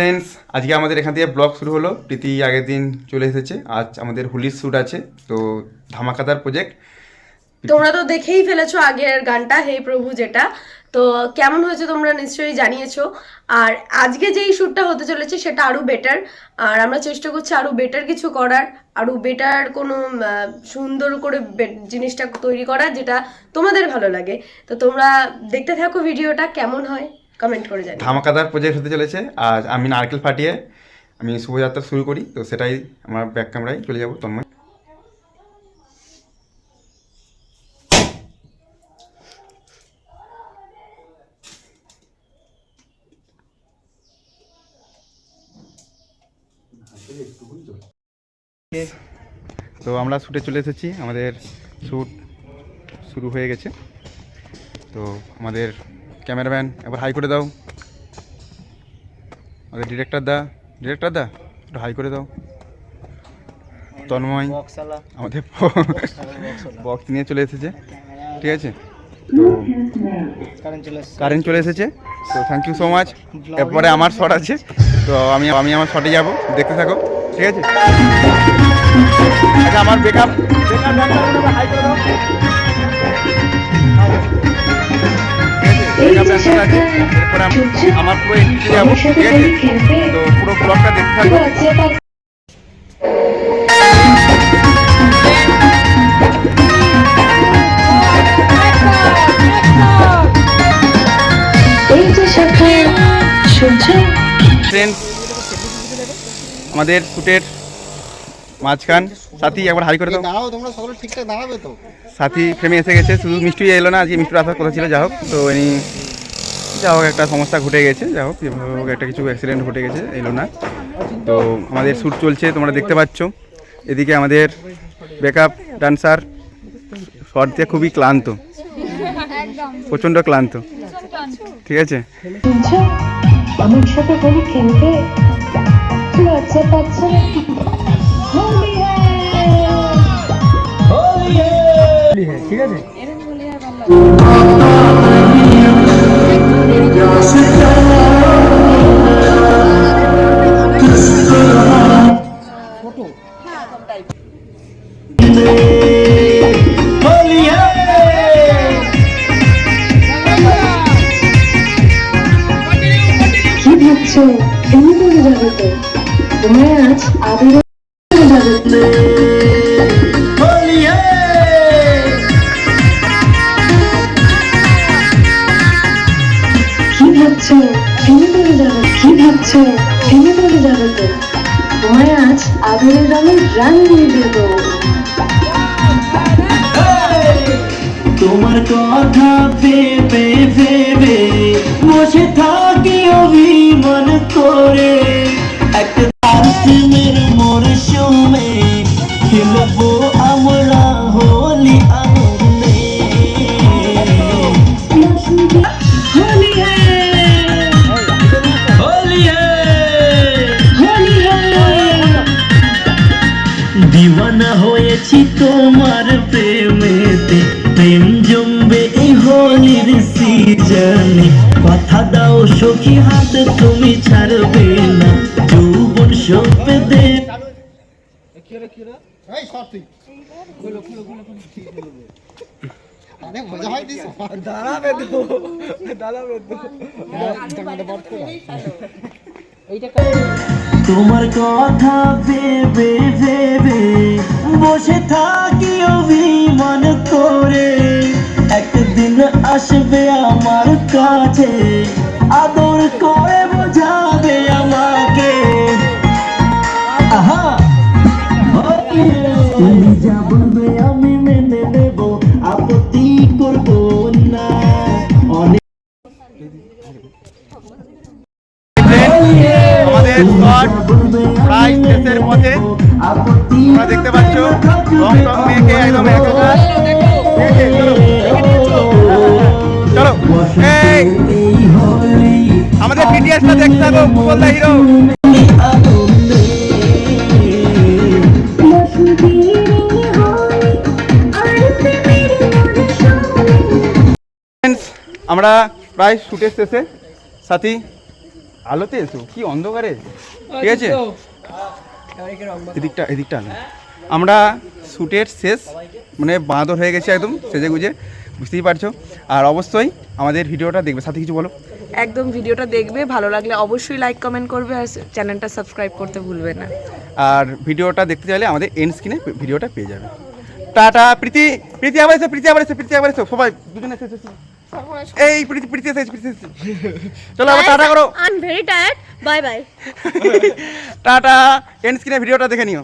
Friends আজকে আমাদের এখান থেকে ব্লগ শুরু হলো। প্রীতি আগের দিন চলে এসেছে। আজ আমাদের হোলির শ্যুট আছে। তো ধামাকাদার প্রজেক্ট তোমরা তো দেখেই ফেলেছো আগের গানটা, হে প্রভু যেটা। তো কেমন হয়েছে তোমরা নিশ্চয়ই জানিয়েছো। আর আজকে যেই শ্যুটটা হতে চলেছে সেটা আরও বেটার আর আমরা চেষ্টা করছি আরও বেটার কিছু করার। আরও বেটার কোনো সুন্দর করে জিনিসটা তৈরি করার, যেটা তোমাদের ভালো লাগে। তো তোমরা দেখতে থাকো ভিডিওটা কেমন হয়? কমেন্ট করে জানি ধামাকাদার প্রজেক্ট হতে চলেছে আর আমি নারকেল ফাটিয়ে আমি শুভযাত্রা শুরু করি, তো সেটাই আমার ব্যাক ক্যামেরায় চলে যাব, তন্ময়। তো আমরা শ্যুটে চলে এসেছি, আমাদের শ্যুট শুরু হয়ে গেছে। তো আমাদের ক্যামেরাম্যান একবার হাই করে দাও। আমাদের ডিরেক্টর দা ডিরেক্টর দা একটু হাই করে দাও। তন্ময় আমাদের বক্স নিয়ে চলে এসেছে। ঠিক আছে? কারেন্ট চলে এসেছে। তো থ্যাংক ইউ সো মাচ এরপরে আমার শট আছে। তো আমি আমি আমার শটে যাব। দেখতে থাকো। ঠিক আছে? আচ্ছা আমার বেকআপ হাই করে দাও। আছে। এরপরে আমি- আমার পুরো এন্ট্রি যাব ঠিক আছে? তো পুরো ব্লগটা দেখতে থাকো। এই যে সকাল সূর্য ফ্রেন্ডস আমাদের শ্যুটের মাঝখান সাথী একবার হাই করে দাও। তোমরা সকলে ঠিকঠাক দাঁড়াবে তো। সাথী ফ্রেমে এসে গেছে শুধু মিষ্টি এলো না আজকে মিষ্টির আসার কথা ছিল যা হোক। তো এনি যা হোক একটা সমস্যা ঘটে গেছে যা হোক যেভাবে হোক একটা কিছু অ্যাক্সিডেন্ট ঘটে গেছে এলো না। তো আমাদের শ্যুট চলছে তোমরা দেখতে পাচ্ছ। এদিকে আমাদের ব্যাকআপ ডান্সার শর্ট দিয়ে খুবই ক্লান্ত। প্রচণ্ড ক্লান্ত। ঠিক আছে? আমার সাথে লজ্জা পাচ্ছ না হোলি আজ আদরে কি ভাবছ? এমনি বলে যাবে কি ভাবছ? এমনি বলে যাবে তো। তোমায় আজ আদরের রঙে রাঙিয়ে দেবো। তোমার কথা ভেবে ভেবে বসে থাকি অভিমান করে। হয়েছি তোমার প্রেমেতে। প্রেম জমবে এই হোলির সিজনে। কথা দাও সখী হাত তুমি ছাড়বে না। যৌবন সপে দে। এই সর তুই আরে মজা হয় দিস। দাঁড়াবে তো। দাঁড়াবে তো। তোমার কথা ভেবে ভেবে বসে থাকি অভিমান করে। একদিন আসবে আমার কাছে আদর করে বোঝাবে আমাকে। আহা! যা বলবে আমি মেনে নেব আপত্তি করব না। অনেক আমাদের প্রায় শেষের পথে তোমরা দেখতে পাচ্ছ মেয়েকে একদম। চলো। আমাদের বিটিএসটা দেখতে থাকো মুকুলদা হিরো আমরা প্রায় শুটের শেষে সাথী, আলোতে এসো, কি অন্ধকারে ঠিক আছে এদিকটা এদিকটা আনো আমরা শ্যুটের শেষ মানে বাঁদর হয়ে গেছে একদম সেজে গুজে বুঝতেই পারছ? আর অবশ্যই আমাদের ভিডিওটা দেখবে। সাথে কিছু বলো। একদম ভিডিওটা দেখবে ভালো লাগলে অবশ্যই লাইক কমেন্ট করবে আর চ্যানেলটা সাবস্ক্রাইব করতে ভুলবে না। আর ভিডিওটা দেখতে চাইলে আমাদের এন্ড স্ক্রিনে ভিডিওটা পেয়ে যাবে। টাটা প্রীতি প্রীতি আমার এসে প্রীতি আমার এসে প্রীতি আমার এসে। সবাই দুজনে এসে এসে এই প্রীতি প্রীতি এসে প্রীতি এসে। চলো আবার টাটা করো। I am very tired bye bye tata end স্ক্রিনে ভিডিওটা দেখে নিও।